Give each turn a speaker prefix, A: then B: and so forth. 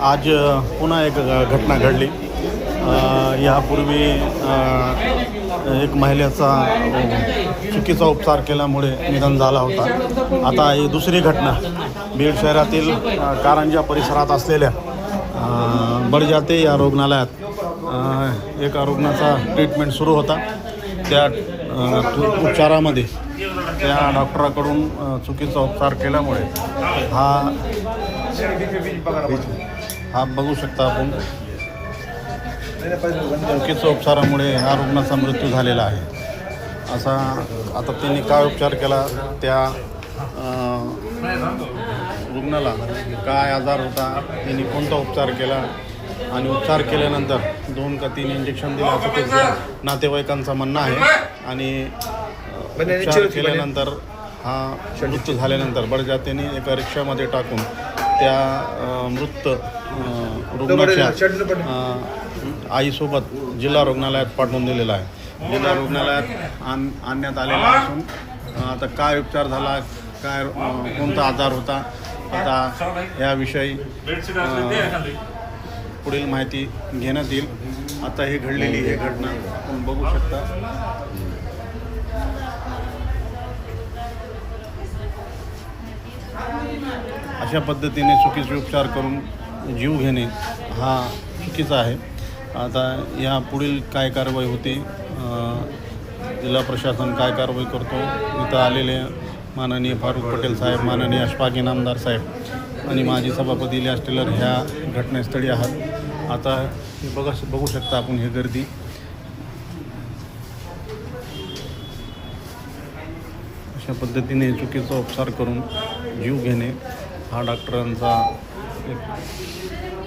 A: आज पुन्हा एक घटना घडली. यापूर्वी एक महिलेचा चुकीचा उपचार केल्यामुळे निधन झाला होता. आता ही दुसरी घटना बीड शहरातील कारंजा परिसरात असलेल्या बडजाते या रुग्णालयात एका रुग्णाचा ट्रीटमेंट सुरू होता. त्या तु- उपचारामध्ये त्या डॉक्टराकडून चुकीचा उपचार केल्यामुळे हा हा बघू शकता आपण. चुकीच्या उपचारामुळे ह्या रुग्णाचा मृत्यू झालेला आहे. असा आता त्यांनी काय उपचार केला त्या रुग्णाला काय आजार होता त्यांनी कोणता उपचार केला आणि उपचार केल्यानंतर दोन का तीन इंजेक्शन दिले असं त्याच्या नातेवाईकांचं म्हणणं आहे. आणि उपचार केल्यानंतर हा मृत्यू झाल्यानंतर बडजात्याने एका रिक्षामध्ये टाकून त्या मृत रुग्णाच्या आईसोबत जिल्हा रुग्णालयात पाठवून दिलेला आहे. जिल्हा रुग्णालयात आण आणण्यात आलेला असून आता काय उपचार झाला काय कोणता आजार होता आता याविषयी पुढील माहिती घेण्यात येईल. आता ही घडलेली ही घटना आपण बघू शकता. अशा पद्धतीने चुकीचे उपचार करून जीव घेणे हा चुकीचा आहे. आता या पुढील काय कारवाई होती जिल्हा प्रशासन काय कारवाई करतो इथं आलेले माननीय फारूक पटेल साहेब माननीय अशफाक इनामदार साहेब आणि माजी सभापती इलियास टेलर ह्या घटनास्थळी आहात. आता हे बघा बघू शकता आपण हे गर्दी. अशा पद्धतीने चुकीचा उपचार करून जीव घेणे हा डॉक्टरांचा एक